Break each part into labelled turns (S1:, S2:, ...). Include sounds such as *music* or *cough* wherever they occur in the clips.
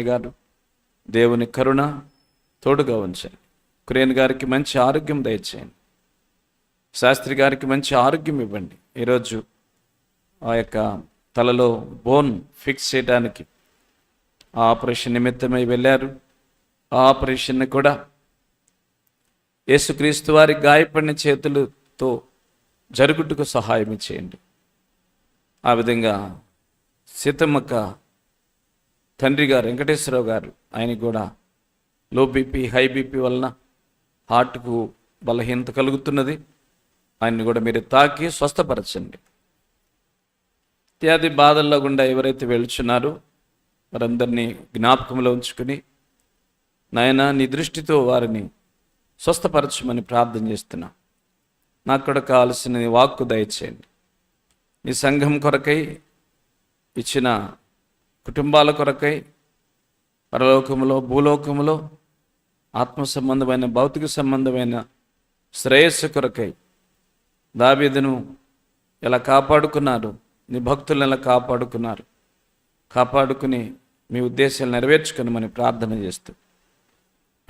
S1: గారు దేవుని కరుణ తోడుగా ఉంచండి కురేన్ గారికి మంచి ఆరోగ్యం దయచేయండి. శాస్త్రి గారికి మంచి ఆరోగ్యం ఇవ్వండి. ఈరోజు ఆ యొక్క తలలో బోన్ ఫిక్స్ చేయడానికి ఆ ఆపరేషన్ నిమిత్తమై వెళ్ళారు. ఆ ఆపరేషన్ని కూడా యేసుక్రీస్తు వారి గాయపడిన చేతులతో జరుగుటకు సహాయం చేయండి. ఆ విధంగా సీతమ్మక్క తండ్రి గారు వెంకటేశ్వరరావు గారు ఆయన కూడా లో బీపీ హై బీపీ వలన హార్ట్కు బలహీనత కలుగుతున్నది. ఆయన్ని కూడా మీరు తాకి స్వస్థపరచండి. ఇత్యాది బాధల్లో గుండా ఎవరైతే వెళ్తున్నారో వారందరినీ జ్ఞాపకంలో ఉంచుకుని నాయన నీ దృష్టితో వారిని స్వస్థపరచమని ప్రార్థన చేస్తున్నా. నాకు కూడా కావలసిన వాక్కు దయచేయండి. నీ సంఘం కొరకై ఇచ్చిన కుటుంబాల కొరకై పరలోకములో భూలోకములో ఆత్మ సంబంధమైన భౌతిక సంబంధమైన శ్రేయస్సు కొరకై దాబీదును ఎలా కాపాడుకున్నారు? నీ భక్తులను ఎలా కాపాడుకున్నారు? కాపాడుకుని మీ ఉద్దేశాలు నెరవేర్చుకుని ప్రార్థన చేస్తూ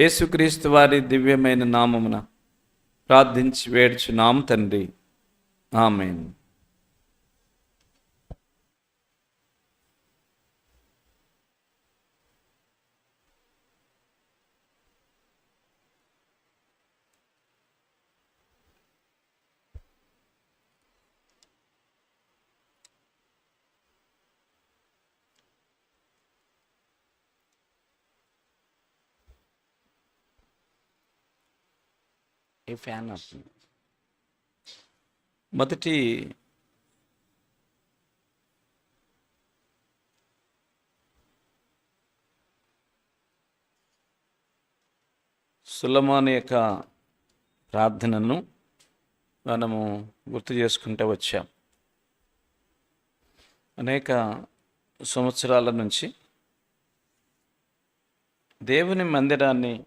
S1: యేసుక్రీస్తు వారి దివ్యమైన నామమున ప్రార్థించి వేడ్చు నామ తండ్రి. ఆమెను. ఈ ఫ్యాన్ వస్తుంది? మొదటి సులమాన్ యొక్క ప్రార్థనను మనము గుర్తు చేసుకుంటూ వచ్చాం. అనేక సంవత్సరాల నుంచి దేవుని మందిరాన్ని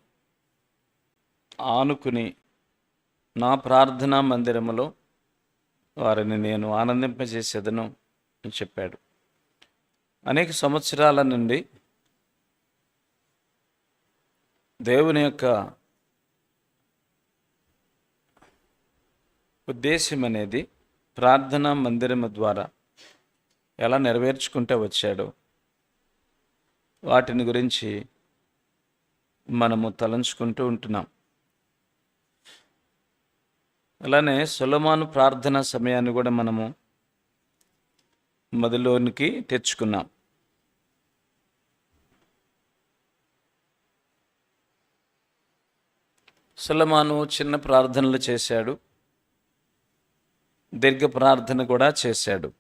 S1: ఆనుకుని నా ప్రార్థనా మందిరములో వారిని నేను ఆనందింపజేసేదను అని చెప్పాడు. అనేక సంవత్సరాల నుండి దేవుని యొక్క ఉద్దేశం అనేది ప్రార్థనా మందిరము ద్వారా ఎలా నెరవేర్చుకుంటూ వచ్చాడో వాటిని గురించి మనము తలంచుకుంటూ ఉంటున్నాం. అలానే సులమాను ప్రార్థన సమయాన్ని కూడా మనము మొదలోనికి తెచ్చుకున్నాం. సులమాను చిన్న ప్రార్థనలు చేశాడు. దీర్ఘ ప్రార్థన కూడా చేశాడు.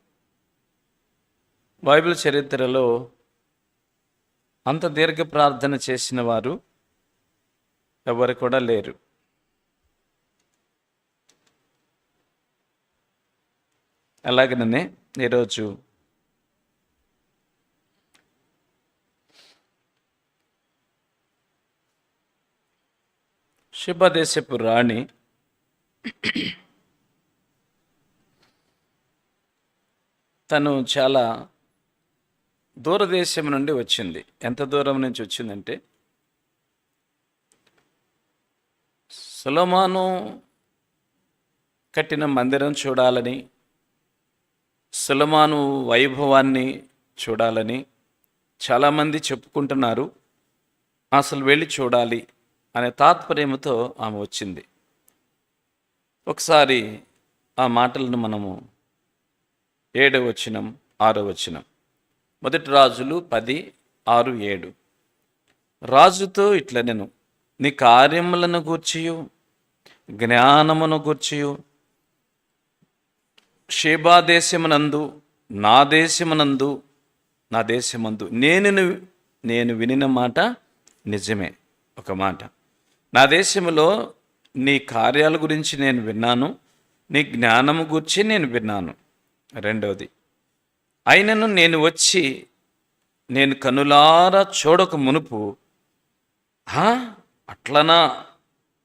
S1: బైబిల్ చరిత్రలో అంత దీర్ఘ ప్రార్థన చేసిన వారు ఎవరు కూడా లేరు. అలాగనే ఈరోజు శుభదేశపు రాణి తను చాలా దూరదేశం నుండి వచ్చింది. ఎంత దూరం నుంచి వచ్చిందంటే సులమాను కట్టిన మందిరం చూడాలని సులమాను వైభవాన్ని చూడాలని చాలామంది చెప్పుకుంటున్నారు. అసలు వెళ్ళి చూడాలి అనే తాత్పర్యంతో ఆమె వచ్చింది. ఒకసారి ఆ మాటలను మనము ఏడవ వచనం ఆరో వచనం. మొదటి రాజులు పది ఆరు ఏడు. రాజుతో ఇట్లా నేను నీ కార్యములను గూర్చియు జ్ఞానమును గూర్చియు షేబా దేశమునందు నా దేశమునందు నా దేశమందు. నేను నేను వినిన మాట నిజమే ఒక మాట. నా దేశంలో నీ కార్యాల గురించి నేను విన్నాను నీ జ్ఞానము గురించి నేను విన్నాను. రెండవది అయినను నేను వచ్చి నేను కనులారా చూడక మునుపు అట్లనా?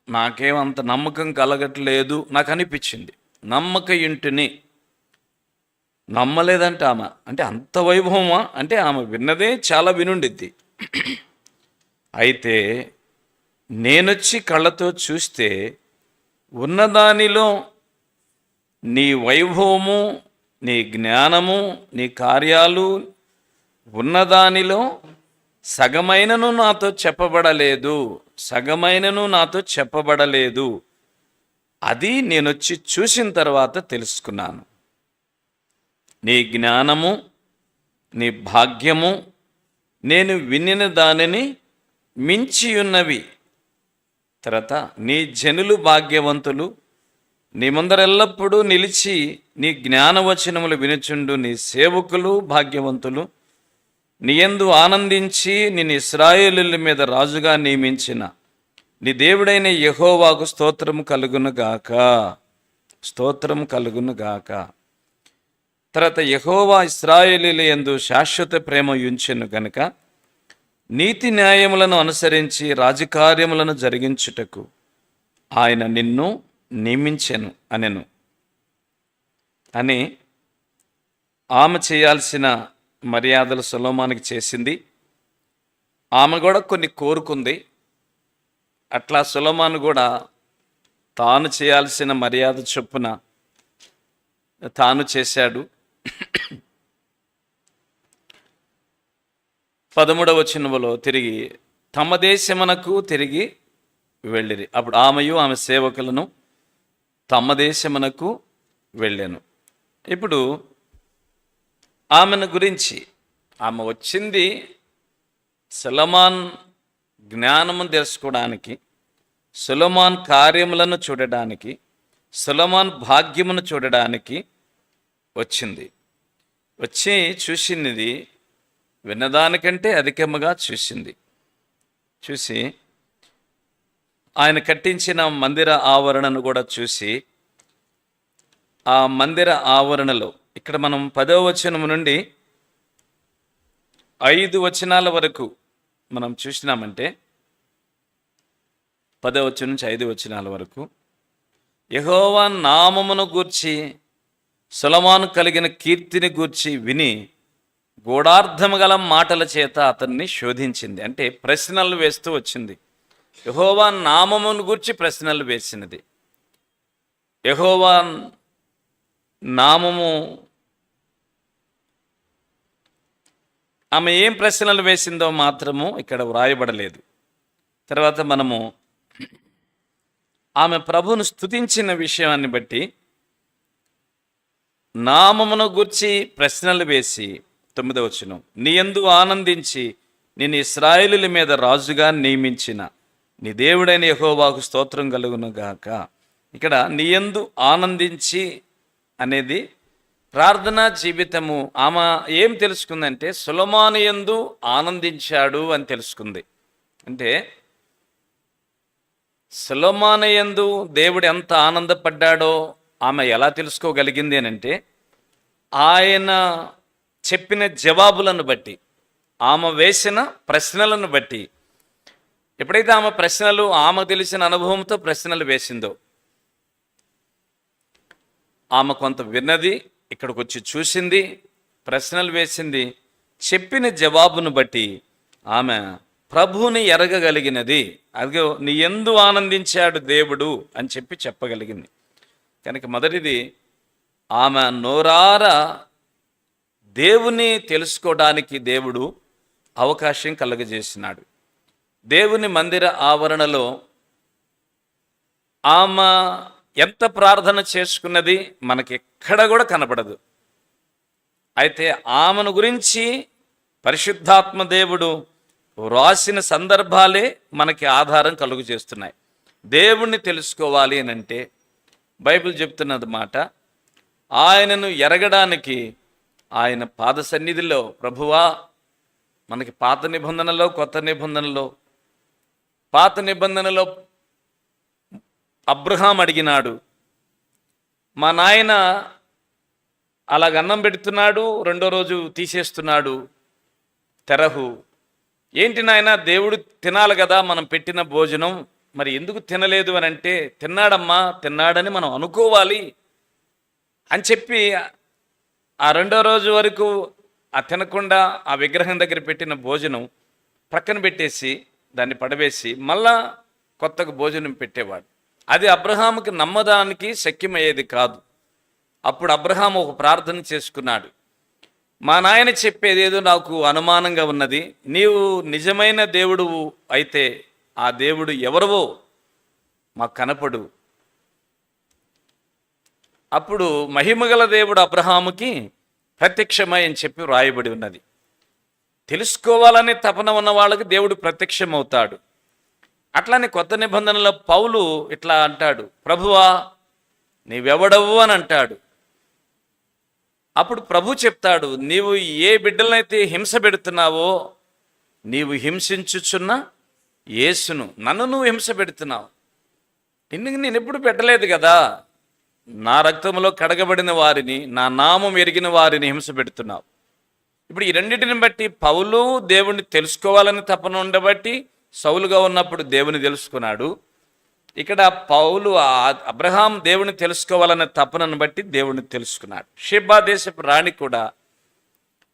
S1: నాకేమంత నమ్మకం కలగట్లేదు నాకు అనిపించింది నమ్మక ఇంటిని నమ్మలేదంటే ఆమె. అంటే అంత వైభవమా? అంటే ఆమె విన్నదే చాలా వినుండిద్ది. అయితే నేనొచ్చి కళ్ళతో చూస్తే ఉన్నదానిలో నీ వైభవము నీ జ్ఞానము నీ కార్యాలు ఉన్నదానిలో సగమైనను నాతో చెప్పబడలేదు. సగమైనను నాతో చెప్పబడలేదు. అది నేనొచ్చి చూసిన తర్వాత తెలుసుకున్నాను. నీ జ్ఞానము నీ భాగ్యము నేను వినిన దానిని మించియున్నవి. తర్వాత నీ జనులు భాగ్యవంతులు నీ ముందరెల్లప్పుడూ నిలిచి నీ జ్ఞానవచనములు వినుచుండు నీ సేవకులు భాగ్యవంతులు. నీ యందు ఆనందించి నేను ఇస్రాయేలుల మీద రాజుగా నియమించిన నీ దేవుడైన యహోవాకు స్తోత్రము కలుగును గాక. స్తోత్రం కలుగును గాక. తర్వాత యహోవా ఇస్రాయేలీల యందు శాశ్వత ప్రేమ ఉంచెను గనుక నీతి న్యాయములను అనుసరించి రాజకార్యములను జరిగించుటకు ఆయన నిన్ను నియమించెను అనెను. అని ఆమె చేయాల్సిన మర్యాదలు సులోమానికి చేసింది. ఆమె కూడా కొన్ని కోరుకుంది. అట్లా సులోమాను కూడా తాను చేయాల్సిన మర్యాద చొప్పున తాను చేశాడు. *coughs* పదమూడవ చిన్నవలో తిరిగి తమ దేశమునకు తిరిగి వెళ్ళిరి. అప్పుడు ఆమెయు ఆమె సేవకులను తమ దేశమునకు వెళ్ళాను. ఇప్పుడు ఆమెను గురించి ఆమె వచ్చింది సులమాన్ జ్ఞానము తెలుసుకోవడానికి సులమాన్ కార్యములను చూడడానికి సులమాన్ భాగ్యమును చూడడానికి వచ్చింది. వచ్చి చూసినది విన్నదానికంటే అధికముగా చూసింది. చూసి ఆయన కట్టించిన మందిర ఆవరణను కూడా చూసి ఆ మందిర ఆవరణలో ఇక్కడ మనం పదవ వచనం నుండి ఐదు వచనాల వరకు మనం చూసినామంటే పదవ వచనం నుంచి ఐదు వచనాల వరకు యహోవా నామమును గూర్చి సులమాను కలిగిన కీర్తిని గూర్చి విని గూఢార్థము గల మాటల చేత అతన్ని శోధించింది. అంటే ప్రశ్నలు వేస్తూ వచ్చింది. యహోవా నామమును గూర్చి ప్రశ్నలు వేసినది. యహోవా నామము ఆమె ఏం ప్రశ్నలు వేసిందో మాత్రము ఇక్కడ వ్రాయబడలేదు. తర్వాత మనము ఆమె ప్రభును స్తుతించిన విషయాన్ని బట్టి నామమును గుర్చి ప్రశ్నలు వేసి తొమ్మిదవ వచనం నీ యందు ఆనందించి నేను ఇస్రాయేలుల మీద రాజుగా నియమించిన నీ దేవుడైన యహోవాకు స్తోత్రం కలుగును గాక ఇక్కడ నీ యందు ఆనందించి అనేది ప్రార్థనా జీవితము. ఆమె ఏం తెలుసుకుందంటే సులమాను ఎందు ఆనందించాడు అని తెలుసుకుంది. అంటే సులమానయందు దేవుడు ఎంత ఆనందపడ్డాడో ఆమె ఎలా తెలుసుకోగలిగింది అంటే ఆయన చెప్పిన జవాబులను బట్టి ఆమె వేసిన ప్రశ్నలను బట్టి ఎప్పుడైతే ఆమె ప్రశ్నలు ఆమె తెలిసిన అనుభవంతో ప్రశ్నలు వేసిందో ఆమె కొంత విన్నది ఇక్కడికి వచ్చి చూసింది ప్రశ్నలు వేసింది చెప్పిన జవాబును బట్టి ఆమె ప్రభువుని ఎరగగలిగినది. అదిగో నీ ఎందు ఆనందించాడు దేవుడు అని చెప్పి చెప్పగలిగింది. కనుక మొదటిది ఆమె నోరార దేవుని తెలుసుకోవడానికి దేవుడు అవకాశం కలుగజేసినాడు. దేవుని మందిర ఆవరణలో ఆమె ఎంత ప్రార్థన చేసుకున్నది మనకి ఎక్కడ కూడా కనపడదు. అయితే ఆమెను గురించి పరిశుద్ధాత్మ దేవుడు వ్రాసిన సందర్భాలే మనకి ఆధారం కలుగు చేస్తున్నాయి దేవుణ్ణి తెలుసుకోవాలి అని అంటే బైబిల్ చెప్తున్నది మాట ఆయనను ఎరగడానికి ఆయన పాద సన్నిధిలో ప్రభువా మనకి పాత నిబంధనలో కొత్త నిబంధనలో పాత నిబంధనలో అబ్రహాం అడిగినాడు మా నాయన అలాగ అన్నం పెడుతున్నాడు రెండో రోజు తీసేస్తున్నాడు తెరహు. ఏంటి నాయన దేవుడు తినాలి కదా మనం పెట్టిన భోజనం మరి ఎందుకు తినలేదు అని అంటే తిన్నాడమ్మా తిన్నాడని మనం అనుకోవాలి అని చెప్పి ఆ రెండో రోజు వరకు ఆ తినకుండా ఆ విగ్రహం దగ్గర పెట్టిన భోజనం ప్రక్కన పెట్టేసి దాన్ని పడవేసి మళ్ళా కొత్తగా భోజనం పెట్టేవాడు. అది అబ్రహాముకి నమ్మదానికి శక్యమయ్యేది కాదు. అప్పుడు అబ్రహాం ఒక ప్రార్థన చేసుకున్నాడు. మా నాయన చెప్పేదేదో నాకు అనుమానంగా ఉన్నది. నీవు నిజమైన దేవుడు అయితే ఆ దేవుడు ఎవరవో మాకు కనపడు. అప్పుడు మహిమగల దేవుడు అబ్రహాముకి ప్రత్యక్షమై అని చెప్పి వ్రాయబడి ఉన్నది. తెలుసుకోవాలనే తపన ఉన్న వాళ్ళకి దేవుడు ప్రత్యక్షమవుతాడు. అట్లానే కొత్త నిబంధనలో పౌలు ఇట్లా అంటాడు ప్రభువా నీవెవడవు? అని అంటాడు. అప్పుడు ప్రభు చెప్తాడు నీవు ఏ బిడ్డలనైతే హింస పెడుతున్నావో నీవు హింసించుచున్న యేసును నన్ను నువ్వు హింస పెడుతున్నావు. నిన్ను నేను ఎప్పుడు పెట్టలేదు కదా? నా రక్తంలో కడగబడిన వారిని నా నామం ఎరిగిన వారిని హింస పెడుతున్నావు. ఇప్పుడు ఈ రెండింటిని బట్టి పౌలు దేవుణ్ణి తెలుసుకోవాలని తపన ఉండబట్టి సౌలుగా ఉన్నప్పుడు దేవుని తెలుసుకున్నాడు. ఇక్కడ పౌలు అబ్రహాం దేవుని తెలుసుకోవాలనే తపనను బట్టి దేవుని తెలుసుకున్నాడు. షిబా దేశపు రాణి కూడా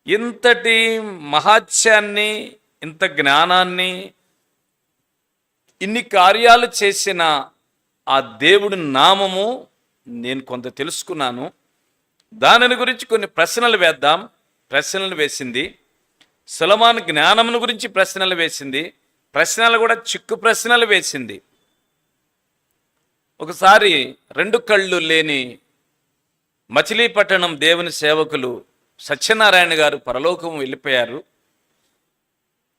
S1: ఇంతటి మహాత్యాన్ని ఇంత జ్ఞానాన్ని ఇన్ని కార్యాలు చేసిన ఆ దేవుడి నామము నేను కొంత తెలుసుకున్నాను. దానిని గురించి కొన్ని ప్రశ్నలు వేద్దాం. ప్రశ్నలు వేసింది. సులమాన్ జ్ఞానమును గురించి ప్రశ్నలు వేసింది. ప్రశ్నలు కూడా చిక్కు ప్రశ్నలు వేసింది. ఒకసారి రెండు కళ్ళు లేని మచిలీపట్టణం దేవుని సేవకులు సత్యనారాయణ గారు పరలోకం వెళ్ళిపోయారు.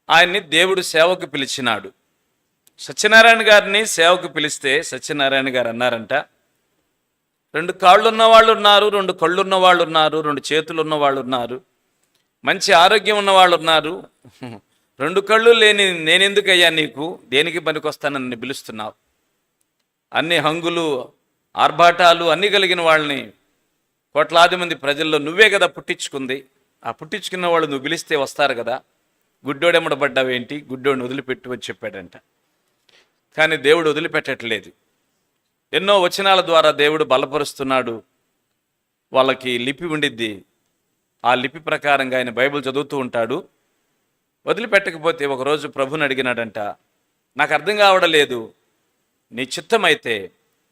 S1: ఆయన్ని దేవుడు సేవకు పిలిచినాడు. సత్యనారాయణ గారిని సేవకు పిలిస్తే సత్యనారాయణ గారు అన్నారంట. రెండు కాళ్ళు ఉన్న వాళ్ళు ఉన్నారు రెండు కళ్ళు ఉన్న వాళ్ళు ఉన్నారు రెండు చేతులు ఉన్న వాళ్ళు ఉన్నారు మంచి ఆరోగ్యం ఉన్న వాళ్ళు ఉన్నారు రెండు కళ్ళు లేని నేనెందుకయ్యా నీకు? దేనికి పనికొస్తానని నన్ను పిలుస్తున్నావు? అన్ని హంగులు ఆర్భాటాలు అన్నీ కలిగిన వాళ్ళని కోట్లాది మంది ప్రజల్లో నువ్వే కదా పుట్టించుకుంది. ఆ పుట్టించుకున్న వాళ్ళు నువ్వు పిలిస్తే వస్తారు కదా. గుడ్డోడెమ్మడబడ్డావేంటి గుడ్డోడిని వదిలిపెట్టు అని చెప్పాడంట. కానీ దేవుడు వదిలిపెట్టట్లేదు. ఎన్నో వచనాల ద్వారా దేవుడు బలపరుస్తున్నాడు. వాళ్ళకి లిపి ఉండిద్ది. ఆ లిపి ప్రకారంగా ఆయన బైబిల్ చదువుతూ ఉంటాడు. వదిలిపెట్టకపోతే ఒకరోజు ప్రభుని అడిగినాడంట నాకు అర్థం కావడం లేదు నీ చిత్తమైతే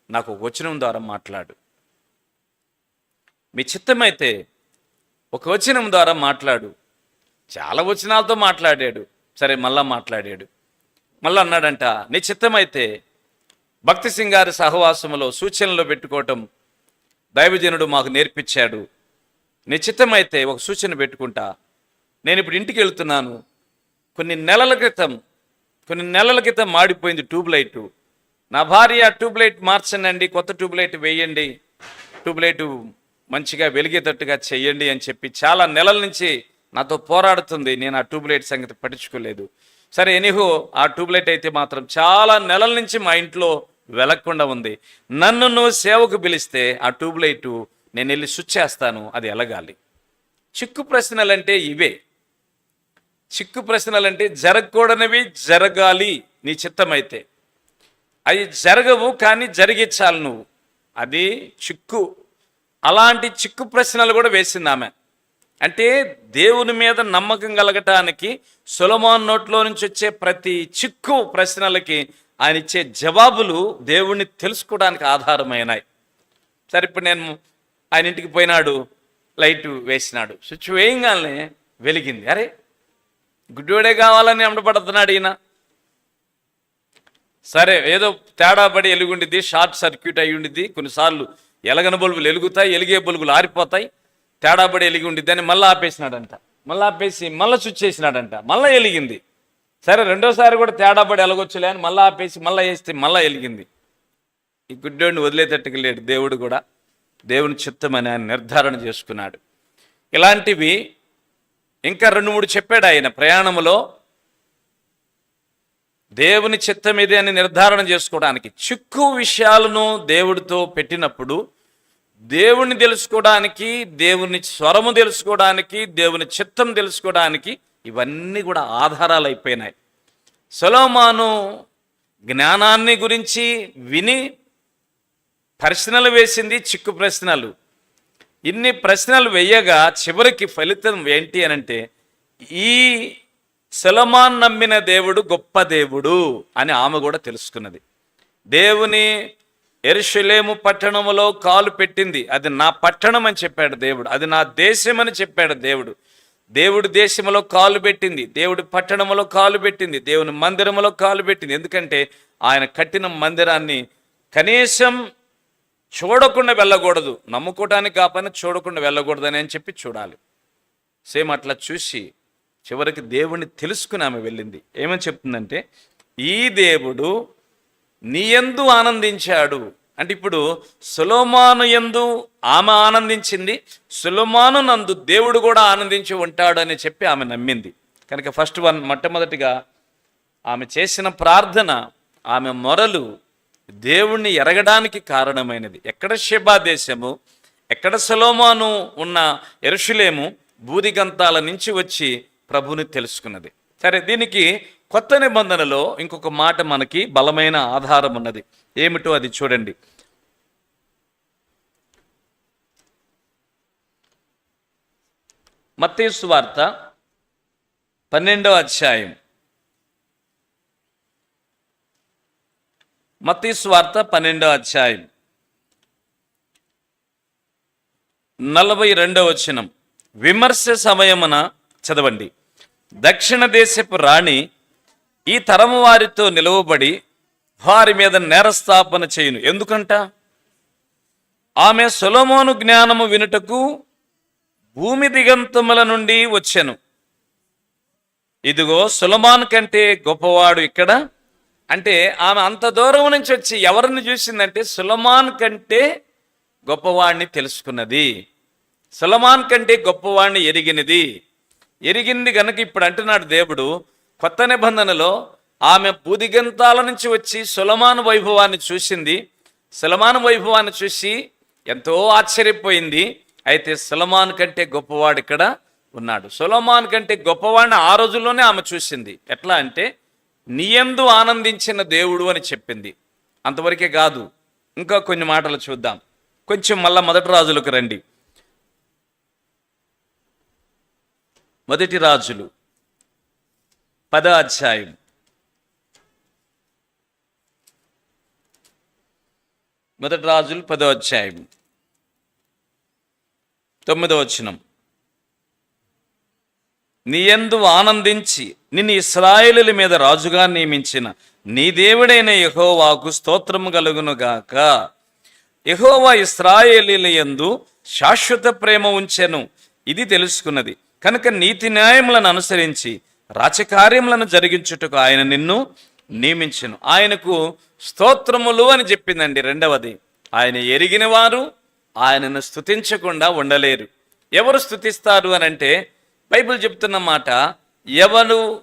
S1: నాకు ఒక వచనం ద్వారా మాట్లాడు. మీ చిత్తమైతే ఒక వచనం ద్వారా మాట్లాడు. చాలా వచనాలతో మాట్లాడాడు. సరే మళ్ళా మాట్లాడాడు. మళ్ళీ అన్నాడంట నీ చిత్తమైతే భక్తి సింగారి సహవాసములో సూచనలు పెట్టుకోవటం దైవజనుడు మాకు నేర్పించాడు. నీ చిత్తమైతే ఒక సూచన పెట్టుకుంటా. నేను ఇప్పుడు ఇంటికి వెళ్తున్నాను. కొన్ని నెలల క్రితం కొన్ని నెలల క్రితం మాడిపోయింది ట్యూబ్లైట్ నా భార్య ట్యూబ్ లైట్ మార్చనండి కొత్త ట్యూబ్ లైట్ వేయండి. ట్యూబ్లైట్ మంచిగా వెలిగేటట్టుగా చెయ్యండి అని చెప్పి చాలా నెలల నుంచి నాతో పోరాడుతుంది. నేను ఆ ట్యూబ్ లైట్ సంగతి పట్టించుకోలేదు. సరే ఎనీహో ఆ ట్యూబ్ లైట్ అయితే మాత్రం చాలా నెలల నుంచి మా ఇంట్లో వెలగకుండా ఉంది. నన్ను నువ్వు సేవకు పిలిస్తే ఆ ట్యూబ్లైట్ నేను వెళ్ళి స్విచ్ చేస్తాను అది ఎలగాలి. చిక్కు ప్రశ్నలంటే ఇవే. చిక్కు ప్రశ్నలంటే జరగకూడనివి జరగాలి నీ చిత్తమైతే. అవి జరగవు కానీ జరిగించాలి నువ్వు. అది చిక్కు. అలాంటి చిక్కు ప్రశ్నలు కూడా వేసింది ఆమె. అంటే దేవుని మీద నమ్మకం కలగటానికి సులమాన్ నోట్లో నుంచి వచ్చే ప్రతి చిక్కు ప్రశ్నలకి ఆయన ఇచ్చే జవాబులు దేవుణ్ణి తెలుసుకోవడానికి ఆధారమైనాయి. సరే ఇప్పుడు నేను ఆయన ఇంటికి పోయినాడు లైట్ వేసినాడు. స్విచ్ వేయంగానే వెలిగింది. అరే గుడ్డోడే కావాలని అమ్మపడుతున్నాడు ఈయన. సరే ఏదో తేడా పడి ఎలుగుండిద్ది షార్ట్ సర్క్యూట్ అయ్యి ఉండిద్ది కొన్నిసార్లు ఎలగని బల్బులు ఎలుగుతాయి ఎలిగే బల్బులు ఆరిపోతాయి. తేడా పడి ఎలిగి ఉండిద్ది మళ్ళీ ఆపేసినాడంట. మళ్ళీ ఆపేసి మళ్ళీ స్విచ్ చేసినాడంట. మళ్ళీ ఎలిగింది. సరే రెండోసారి కూడా తేడా పడి ఎలగొచ్చులే అని మళ్ళీ ఆపేసి మళ్ళీ వేస్తే మళ్ళీ ఎలిగింది. ఈ గుడ్డోడిని వదిలేటట్టుకు లేడు దేవుడు కూడా. దేవుని చిత్తమని ఆయన నిర్ధారణ చేసుకున్నాడు. ఇలాంటివి ఇంకా రెండు మూడు చెప్పాడు ఆయన ప్రయాణములో. దేవుని చిత్తం ఇదే అని నిర్ధారణ చేసుకోవడానికి. చిక్కు విషయాలను దేవుడితో పెట్టినప్పుడు దేవుణ్ణి తెలుసుకోవడానికి దేవుని స్వరము తెలుసుకోవడానికి దేవుని చిత్తం తెలుసుకోవడానికి ఇవన్నీ కూడా ఆధారాలు అయిపోయినాయి. సొలోమాను జ్ఞానాన్ని గురించి విని ప్రశ్నలు వేసింది చిక్కు ప్రశ్నలు. ఇన్ని ప్రశ్నలు వేయగా చివరికి ఫలితం ఏంటి అని అంటే ఈ సెలమాన్ నమ్మిన దేవుడు గొప్ప దేవుడు అని ఆమె కూడా తెలుసుకున్నది. దేవుని ఎరుషులేము పట్టణములో కాలు పెట్టింది. అది నా పట్టణం అని చెప్పాడు దేవుడు. అది నా దేశం అని చెప్పాడు దేవుడు. దేవుడి దేశంలో కాలు పెట్టింది. దేవుడి పట్టణంలో కాలు పెట్టింది. దేవుని మందిరములో కాలు పెట్టింది. ఎందుకంటే ఆయన కట్టిన మందిరాన్ని కనీసం చూడకుండా వెళ్ళకూడదు. నమ్ముకోవటానికి కాపని చూడకుండా వెళ్ళకూడదని అని చెప్పి చూడాలి. సేమ్ అట్లా చూసి చివరికి దేవుణ్ణి తెలుసుకుని ఆమె వెళ్ళింది. ఏమని చెప్తుందంటే ఈ దేవుడు నీయందు ఆనందించాడు. అంటే ఇప్పుడు సులోమాను యందు ఆమె ఆనందించింది సులోమాను నందు దేవుడు కూడా ఆనందించి ఉంటాడు అని చెప్పి ఆమె నమ్మింది. కనుక ఫస్ట్ వన్ మొట్టమొదటిగా ఆమె చేసిన ప్రార్థన ఆమె మొరలు దేవుణ్ణి ఎరగడానికి కారణమైనది. ఎక్కడ షెబా దేశము ఎక్కడ సలోమాను ఉన్న ఎరుషులేము బూదిగంతాల నుంచి వచ్చి ప్రభుని తెలుసుకున్నది. సరే దీనికి కొత్త నిబంధనలో ఇంకొక మాట మనకి బలమైన ఆధారం ఉన్నది. ఏమిటో అది చూడండి. మత్తేసు వార్త పన్నెండవ అధ్యాయం. మత్తీసు వార్త పన్నెండవ అధ్యాయం. నలభై రెండవ వచనం. విమర్శ సమయమున చదవండి. దక్షిణ దేశపు రాణి ఈ తరము వారితో నిలువబడి వారి మీద నేరస్థాపన చేయును. ఎందుకంట? ఆమె సొలొమోను జ్ఞానము వినుటకు భూమి దిగంతముల నుండి వచ్చెను. ఇదిగో సులమాన్ కంటే గొప్పవాడు ఇక్కడ. అంటే ఆమె అంత దూరం నుంచి వచ్చి ఎవరిని చూసిందంటే సులమాన్ కంటే గొప్పవాడిని తెలుసుకున్నది. సులమాన్ కంటే గొప్పవాడిని ఎరిగినది. ఎరిగింది గనక ఇప్పుడు అంటున్నాడు దేవుడు కొత్త నిబంధనలో ఆమె బూదిగంతాల నుంచి వచ్చి సులమాన్ వైభవాన్ని చూసింది. సులమాన్ వైభవాన్ని చూసి ఎంతో ఆశ్చర్యపోయింది. అయితే సులమాన్ కంటే గొప్పవాడు ఇక్కడ ఉన్నాడు. సులమాన్ కంటే గొప్పవాడిని ఆ రోజుల్లోనే ఆమె చూసింది. ఎట్లా అంటే నియందు ఆనందించిన దేవుడు అని చెప్పింది. అంతవరకే కాదు ఇంకా కొన్ని మాటలు చూద్దాం. కొంచెం మళ్ళా మొదటి రాజులకు రండి. మొదటి రాజులు. పద అధ్యాయం మొదటి రాజులు పదో అధ్యాయం తొమ్మిదో వచనం. నీయందు ఆనందించి నిన్ను ఇస్రాయేలుల మీద రాజుగా నియమించిన నీ దేవుడైన యహోవాకు స్తోత్రము కలుగునుగాక యహోవా ఇస్రాయేలీల యందు శాశ్వత ప్రేమ ఉంచెను. ఇది తెలుసుకున్నది. కనుక నీతి న్యాయములను అనుసరించి రాచకార్యములను జరిగించుటకు ఆయన నిన్ను నియమించను. ఆయనకు స్తోత్రములు అని చెప్పిందండి రెండవది. ఆయన ఎరిగిన వారు ఆయనను స్తుతించకుండా ఉండలేరు. ఎవరు స్థుతిస్తారు అని అంటే బైబిల్ చెప్తున్న మాట ఎవరు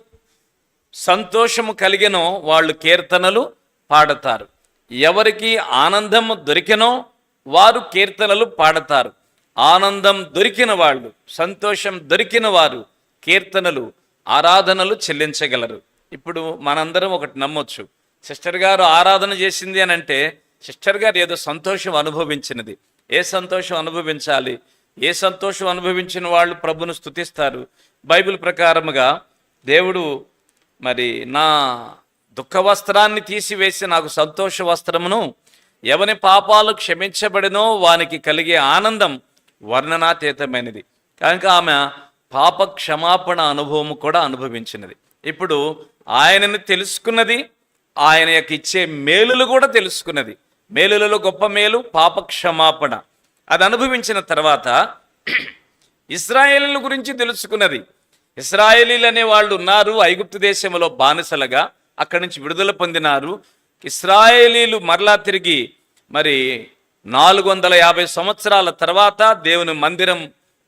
S1: సంతోషము కలిగినో వాళ్ళు కీర్తనలు పాడతారు. ఎవరికి ఆనందము దొరికినో వారు కీర్తనలు పాడతారు. ఆనందం దొరికిన వాళ్ళు సంతోషం దొరికిన వారు కీర్తనలు ఆరాధనలు చెల్లించగలరు. ఇప్పుడు మనందరం ఒకటి నమ్మొచ్చు. సిస్టర్ గారు ఆరాధన చేసింది అని అంటే సిస్టర్ గారు ఏదో సంతోషం అనుభవించినది. ఏ సంతోషం అనుభవించాలి? ఏ సంతోషం అనుభవించిన వాళ్ళు ప్రభును స్తుతిస్తారు? బైబిల్ ప్రకారముగా దేవుడు మరి నా దుఃఖ వస్త్రాన్ని తీసివేసి నాకు సంతోష వస్త్రమును ఎవని పాపాలు క్షమించబడినో వానికి కలిగే ఆనందం వర్ణనాతీతమైనది. కనుక ఆమె పాప క్షమాపణ అనుభవము కూడా అనుభవించినది. ఇప్పుడు ఆయనను తెలుసుకున్నది ఆయన యొక్క ఇచ్చే మేలులు కూడా తెలుసుకున్నది. మేలులలో గొప్ప మేలు పాప క్షమాపణ అది అనుభవించిన తర్వాత ఇస్రాయేలీల గురించి తెలుసుకున్నది. ఇస్రాయేలీలు అనే వాళ్ళు ఉన్నారు ఐగుప్తు దేశంలో బానిసలుగా. అక్కడి నుంచి విడుదల పొందినారు. ఇస్రాయేలీలు మరలా తిరిగి మరి నాలుగు వందల యాభై సంవత్సరాల తర్వాత దేవుని మందిరం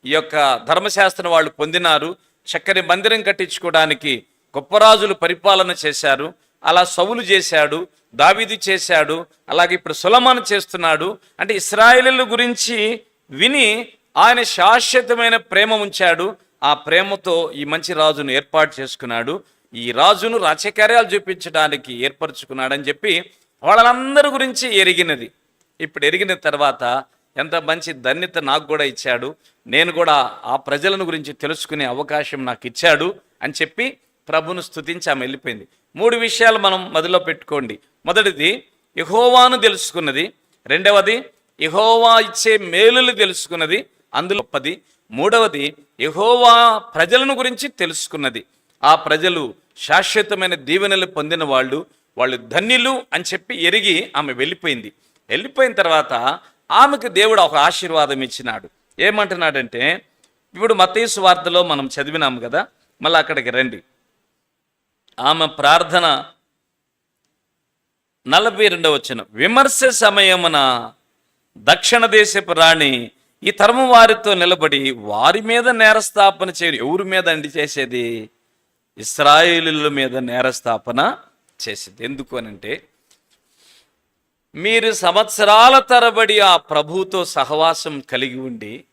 S1: ఈ యొక్క ధర్మశాస్త్రం వాళ్ళు పొందినారు. చక్కని మందిరం కట్టించుకోవడానికి గొప్ప రాజులు పరిపాలన చేశారు. అలా సవులు చేశాడు దావీదు చేశాడు అలాగే ఇప్పుడు సులమాన్ చేస్తున్నాడు. అంటే ఇస్రాయేలీల గురించి విని ఆయన శాశ్వతమైన ప్రేమ ఉంచాడు. ఆ ప్రేమతో ఈ మంచి రాజును ఏర్పాటు చేసుకున్నాడు. ఈ రాజును రాజకార్యాలు చూపించడానికి ఏర్పరచుకున్నాడని చెప్పి వాళ్ళందరి గురించి ఎరిగినది. ఇప్పుడు ఎరిగిన తర్వాత ఎంత మంచి ధన్యత నాకు కూడా ఇచ్చాడు. నేను కూడా ఆ ప్రజలను గురించి తెలుసుకునే అవకాశం నాకు ఇచ్చాడు అని చెప్పి ప్రభును స్తుతించి ఆమె వెళ్ళిపోయింది. మూడు విషయాలు మనం మదిలో పెట్టుకోండి. మొదటిది యహోవాను తెలుసుకున్నది. రెండవది యహోవా ఇచ్చే మేలులు తెలుసుకున్నది. అందులో పది. మూడవది యహోవా ప్రజలను గురించి తెలుసుకున్నది. ఆ ప్రజలు శాశ్వతమైన దీవెనలు పొందిన వాళ్ళు వాళ్ళు ధన్యులు అని చెప్పి ఎరిగి ఆమె వెళ్ళిపోయింది. వెళ్ళిపోయిన తర్వాత ఆమెకు దేవుడు ఒక ఆశీర్వాదం ఇచ్చినాడు. ఏమంటున్నాడంటే ఇప్పుడు మతీసు వార్తలో మనం చదివినాము కదా మళ్ళీ అక్కడికి రండి. ఆమె ప్రార్థన నలభై రెండవ వచ్చిన విమర్శ సమయమున దక్షిణ దేశపు రాణి ఈ తరము వారితో నిలబడి వారి మీద నేరస్థాపన చేయరు ఎవరి మీద అండి చేసేది? ఇస్రాయేలీల మీద నేరస్థాపన చేసేది. ఎందుకు అనంటే మీరు సంవత్సరాల తరబడి ఆ ప్రభువుతో సహవాసం కలిగి ఉండి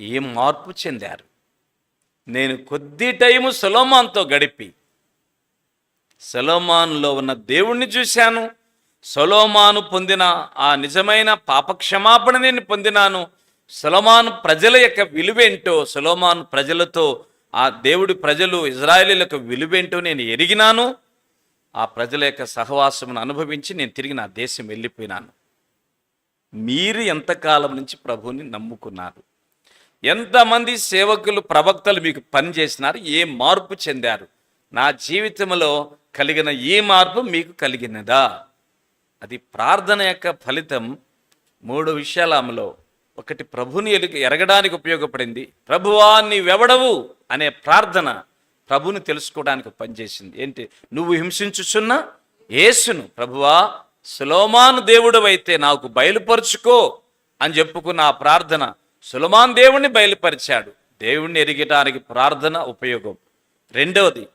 S1: ఏం మార్పు చెందారు? నేను కొద్ది టైము సొలోమాన్తో గడిపి సొలోమాన్లో ఉన్న దేవుణ్ణి చూశాను. సొలోమాను పొందిన ఆ నిజమైన పాపక్షమాపణ నేను పొందినాను. సొలోమాను ప్రజల యొక్క విలువేంటో సొలోమాను ప్రజలతో ఆ దేవుడి ప్రజలు ఇజ్రాయేలీల యొక్క విలువేంటో నేను ఎరిగినాను. ఆ ప్రజల యొక్క సహవాసమును అనుభవించి నేను తిరిగి నా దేశం వెళ్ళిపోయినాను. మీరు ఎంతకాలం నుంచి ప్రభువుని నమ్ముకున్నారు? ఎంతమంది సేవకులు ప్రవక్తలు మీకు పని చేసినారు? ఏ మార్పు చెందారు? నా జీవితంలో కలిగిన ఏ మార్పు మీకు కలిగినదా? అది ప్రార్థన యొక్క ఫలితం మూడు విషయాలు ఆమెలో ఒకటి ప్రభుని ఎరగడానికి ఉపయోగపడింది. ప్రభువా నీవెవడవు? అనే ప్రార్థన. ప్రభుని తెలుసుకోవడానికి పనిచేసింది ఏంటి? నువ్వు హింసించుచున్న యేసును. ప్రభువా సులోమాను దేవుడు అయితే నాకు బయలుపరుచుకో అని చెప్పుకున్న ఆ ప్రార్థన సులమాన్ దేవుణ్ణి బయలుపరిచాడు. దేవుణ్ణి ఎరిగటానికి ప్రార్థన ఉపయోగం. రెండవది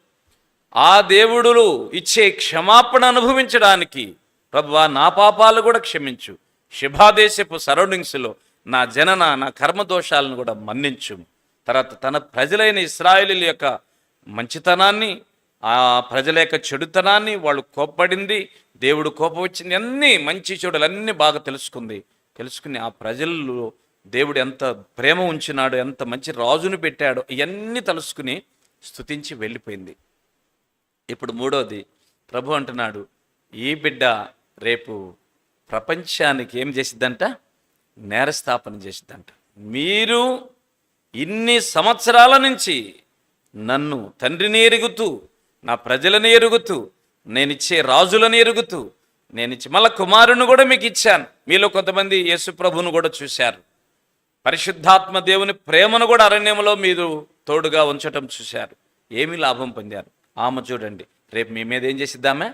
S1: ఆ దేవుడులు ఇచ్చే క్షమాపణ అనుభవించడానికి ప్రభువా నా పాపాలు కూడా క్షమించు. శుభాదేశపు సరౌండింగ్స్లో నా జనన నా కర్మ దోషాలను కూడా మన్నించు తర్వాత తన ప్రజలైన ఇస్రాయలీల యొక్క మంచితనాన్ని ఆ ప్రజల యొక్క చెడుతనాన్ని వాళ్ళు కోప్పడింది దేవుడు కోపం వచ్చింది అన్నీ మంచి చెడులు అన్నీ బాగా తెలుసుకుంది. తెలుసుకుని ఆ ప్రజల్లో దేవుడు ఎంత ప్రేమ ఉంచినాడు ఎంత మంచి రాజును పెట్టాడో ఇవన్నీ తెలుసుకుని స్థుతించి వెళ్ళిపోయింది. ఇప్పుడు మూడోది ప్రభు అంటున్నాడు ఈ బిడ్డ రేపు ప్రపంచానికి ఏం చేసిద్దంట? నేరస్థాపన చేసిద్దంట. మీరు ఇన్ని సంవత్సరాల నుంచి నన్ను తండ్రిని ఎరుగుతూ నా ప్రజలను ఎరుగుతూ నేనిచ్చే రాజులను ఎరుగుతూ నేనిచ్చి మళ్ళా కుమారుని కూడా మీకు ఇచ్చాను. మీలో కొంతమంది యేసు కూడా చూశారు. పరిశుద్ధాత్మ దేవుని ప్రేమను కూడా అరణ్యంలో మీరు తోడుగా ఉంచటం చూశారు. ఏమి లాభం పొందారు? ఆమె చూడండి. రేపు మీ మీద ఏం చేసిద్దామే?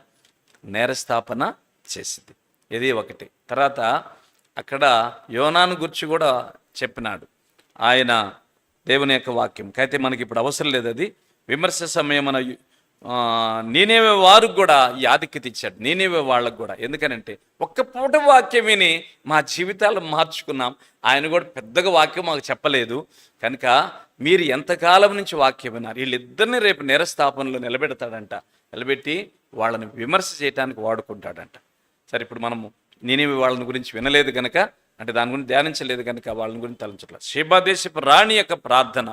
S1: నేరస్థాపన చేసింది ఇది ఒకటి. తర్వాత అక్కడ యోనాను గురించి కూడా చెప్పినాడు. ఆయన దేవుని యొక్క వాక్యం. అయితే మనకి ఇప్పుడు అవసరం లేదు అది. విమర్శ సమయం మన నేనేవే వారికి కూడా ఈ ఇచ్చాడు. నేనేవే వాళ్ళకు కూడా. ఎందుకనంటే ఒక్క పూట వాక్యం విని మా జీవితాలు మార్చుకున్నాం. ఆయన కూడా పెద్దగా వాక్యం మాకు చెప్పలేదు. కనుక మీరు ఎంతకాలం నుంచి వాక్యం విన్నారు? వీళ్ళిద్దరిని రేపు నిరస్థాపనలో నిలబెడతాడంట. నిలబెట్టి వాళ్ళని విమర్శ చేయడానికి వాడుకుంటాడంట. సరే ఇప్పుడు మనము నేనేమి వాళ్ళని గురించి వినలేదు కనుక అంటే దాని గురించి ధ్యానించలేదు కనుక వాళ్ళని గురించి తలంచట్లేదు. శిబాదేశపు రాణి యొక్క ప్రార్థన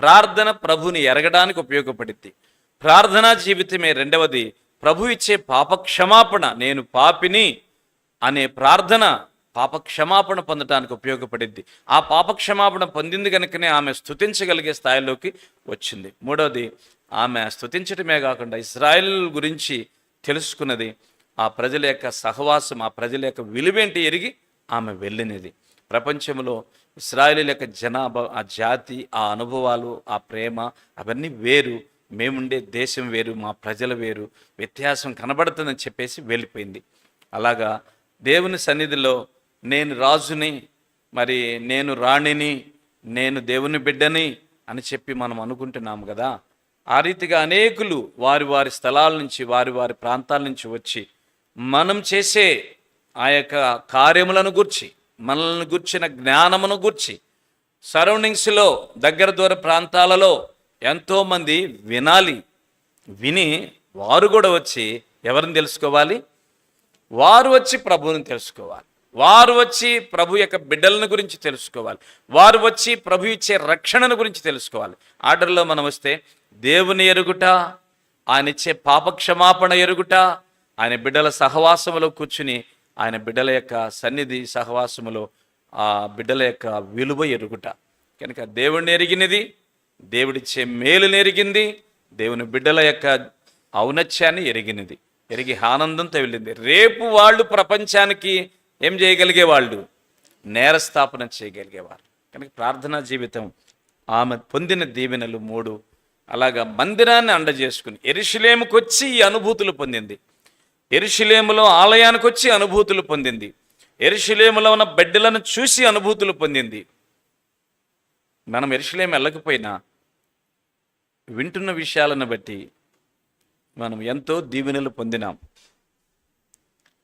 S1: ప్రార్థన ప్రభుని ఎరగడానికి ఉపయోగపడింది ప్రార్థనా జీవితమే రెండవది ప్రభు ఇచ్చే పాప క్షమాపణ నేను పాపిని అనే ప్రార్థన పాప క్షమాపణ పొందడానికి ఉపయోగపడింది ఆ పాప క్షమాపణ పొందింది కనుకనే ఆమె స్థుతించగలిగే స్థాయిలోకి వచ్చింది. మూడవది ఆమె స్థుతించటమే కాకుండా ఇస్రాయల్ గురించి తెలుసుకున్నది. ఆ ప్రజల యొక్క సహవాసం ఆ ప్రజల యొక్క విలువేంటి ఎరిగి ఆమె వెళ్ళినది. ప్రపంచంలో ఇస్రాయేలీల యొక్క జనాభా ఆ జాతి ఆ అనుభవాలు ఆ ప్రేమ అవన్నీ వేరు. మేముండే దేశం వేరు మా ప్రజలు వేరు. వ్యత్యాసం కనబడుతుందని చెప్పేసి వెళ్ళిపోయింది. అలాగా దేవుని సన్నిధిలో నేను రాజుని మరి నేను రాణిని నేను దేవుని బిడ్డని అని చెప్పి మనం అనుకుంటున్నాము కదా. ఆ రీతిగా అనేకులు వారి వారి స్థలాల నుంచి వారి వారి ప్రాంతాల నుంచి వచ్చి మనం చేసే ఆ యొక్క కార్యములను గుర్చి మనల్ని గుర్చిన జ్ఞానమును గుర్చి సరౌండింగ్స్లో దగ్గర దూర ప్రాంతాలలో ఎంతోమంది వినాలి విని వారు కూడా వచ్చి ఎవరిని తెలుసుకోవాలి? వారు వచ్చి ప్రభువుని తెలుసుకోవాలి. వారు వచ్చి ప్రభు యొక్క బిడ్డలను గురించి తెలుసుకోవాలి. వారు వచ్చి ప్రభు ఇచ్చే రక్షణను గురించి తెలుసుకోవాలి. ఆర్డర్లో మనం వస్తే దేవుని ఎరుగుట ఆయన ఇచ్చే పాపక్షమాపణ ఎరుగుట ఆయన బిడ్డల సహవాసములో కూర్చుని ఆయన బిడ్డల యొక్క సన్నిధి సహవాసములో ఆ బిడ్డల యొక్క విలువ ఎరుగుట. కనుక దేవుణ్ణి ఎరిగినది దేవుడిచ్చే మేలుని ఎరిగింది దేవుని బిడ్డల యొక్క ఔన్నత్యాన్ని ఎరిగినది. ఎరిగి ఆనందంతో వెళ్ళింది. రేపు వాళ్ళు ప్రపంచానికి ఏం చేయగలిగే వాళ్ళు నేరస్థాపన చేయగలిగేవారు. కనుక ప్రార్థనా జీవితం ఆమె పొందిన దీవెనలు మూడు. అలాగా మందిరాన్ని అండజేసుకుని ఎరుషులేముకు ఈ అనుభూతులు పొందింది. ఎరుషులేములో ఆలయానికి వచ్చి అనుభూతులు పొందింది. ఎరుషులేములో ఉన్న బిడ్డలను చూసి అనుభూతులు పొందింది. మనం ఎరుషులేం వెళ్ళకపోయినా వింటున్న విషయాలను బట్టి మనం ఎంతో దీవెనలు పొందినాం.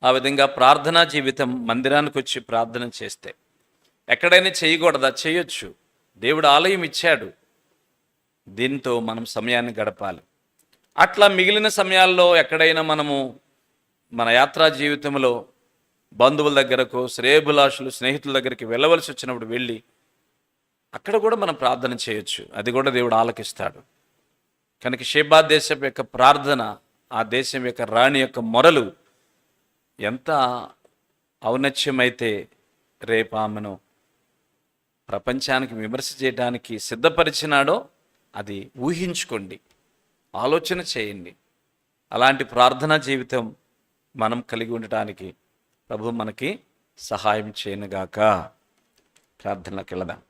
S1: ఆ విధంగా ప్రార్థనా జీవితం మందిరానికి వచ్చి ప్రార్థన చేస్తే ఎక్కడైనా చేయకూడదా? చేయొచ్చు. దేవుడు ఆలయం ఇచ్చాడు. దీంతో మనం సమయాన్ని గడపాలి. అట్లా మిగిలిన సమయాల్లో ఎక్కడైనా మనము మన యాత్రా జీవితంలో బంధువుల దగ్గరకు శ్రేయభిలాషులు స్నేహితుల దగ్గరికి వెళ్ళవలసి వచ్చినప్పుడు వెళ్ళి అక్కడ కూడా మనం ప్రార్థన చేయొచ్చు. అది కూడా దేవుడు ఆలకిస్తాడు. కనుక షేబా దేశం యొక్క ప్రార్థన ఆ దేశం యొక్క రాణి యొక్క మొరలు ఎంత ఔన్నత్యమైతే రేపు ఆమెను ప్రపంచానికి విమర్శ చేయడానికి సిద్ధపరిచినాడో అది ఊహించుకోండి. ఆలోచన చేయండి. అలాంటి ప్రార్థనా జీవితం మనం కలిగి ఉండటానికి ప్రభు మనకి సహాయం చేయనుగాక. ప్రార్థనలకు వెళదాం